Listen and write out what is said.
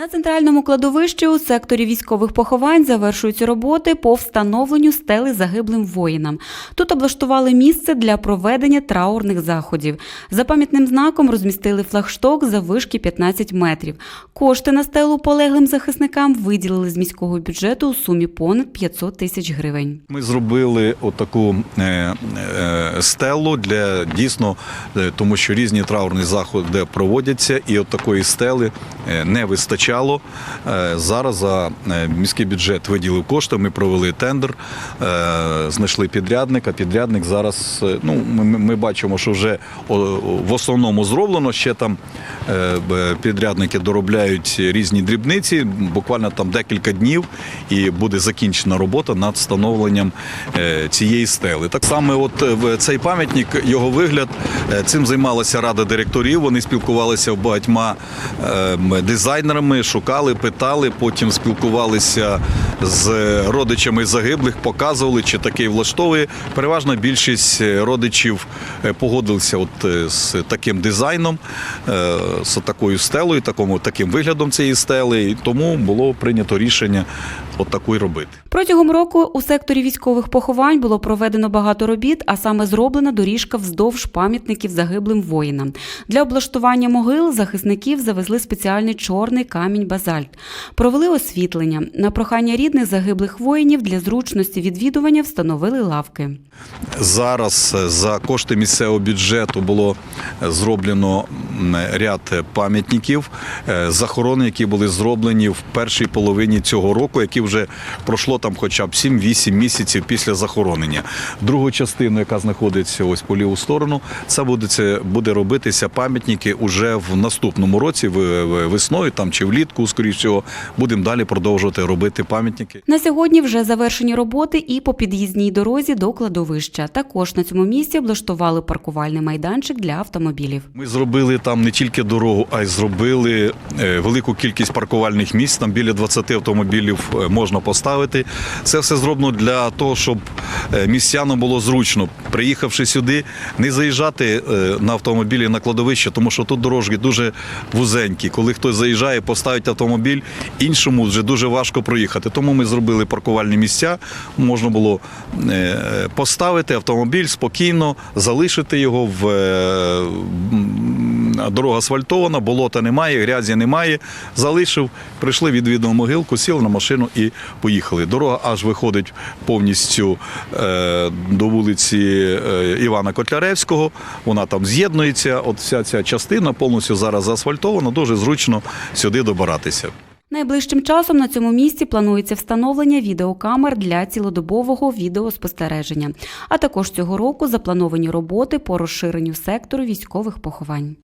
На центральному кладовищі у секторі військових поховань завершуються роботи по встановленню стели загиблим воїнам. Тут облаштували місце для проведення траурних заходів. За пам'ятним знаком розмістили флагшток за вишки 15 метрів. Кошти на стелу полеглим захисникам виділили з міського бюджету у сумі понад 500 тисяч гривень. Ми зробили отаку е, е, стелу для дійсно, е, тому що різні траурні заходи проводяться, і от такої стели не вистачало. Е, Зараз за е, міський бюджет виділив кошти. Ми провели тендер, е, знайшли підрядника. Підрядник зараз, ну ми, ми- бачимо, що вже в основному зроблено. Ще там підрядники доробляють різні дрібниці. Буквально там декілька днів, і буде закінчена робота над встановленням цієї стели. Так само, от цей пам'ятник, його вигляд, цим займалася рада директорів. Вони спілкувалися багатьма е, м, шукали, питали, потім спілкувалися з родичами загиблих, показували, чи такий влаштовує. Переважна більшість е, родичів е, погодилися от е, з таким дизайном, з такою стелою, такому таким виглядом цієї стели. І тому було прийнято рішення от таку й робити. Протягом року у секторі військових поховань було проведено багато робіт, а саме зроблена доріжка вздовж пам'ятників загиблим воїнам. Для облаштування могил захисників завезли спеціальний чорний камінь базальт. Провели освітлення. На прохання рідних загиблих воїнів для зручності відвідування встановили лавки. Зараз е, за кошти місцевого бюджету було е, зроблено ряд пам'ятників е, захорон, які були зроблені в першій половині цього року, які вже пройшло там хоча б 7-8 місяців після захоронення. Другу частину, яка знаходиться ось по ліву сторону, це буде, це буде робитися пам'ятники уже в наступному році, весною там чи влітку, скоріш всього, будемо далі продовжувати робити пам'ятники. На сьогодні вже завершені роботи і по під'їзній дорозі до кладовища. Також на цьому місці облаштували паркувальний майданчик для автомобілів. Ми зробили там не тільки дорогу, а й зробили е, велику кількість паркувальних місць. Там біля 20 автомобілів е, можна поставити. Це все зроблено для того, щоб е, містянам було зручно, приїхавши сюди, не заїжджати на автомобілі на кладовище, тому що тут дорожки дуже вузенькі. Коли хтось заїжджає, поставить автомобіль, іншому вже дуже важко проїхати. Тому ми зробили паркувальні місця. Можна було е, поставити автомобіль спокійно, залишити його в е, дорога асфальтована, болота немає, грязі немає. Залишив, прийшли відвідав могилку, сіли на машину і поїхали. Дорога аж виходить повністю е, до вулиці е, Івана Котляревського. Вона там з'єднується. От вся ця частина повністю зараз заасфальтована, дуже зручно сюди добиратися. Найближчим часом на цьому місці планується встановлення відеокамер для цілодобового відеоспостереження. А також цього року заплановані роботи по розширенню сектору військових поховань.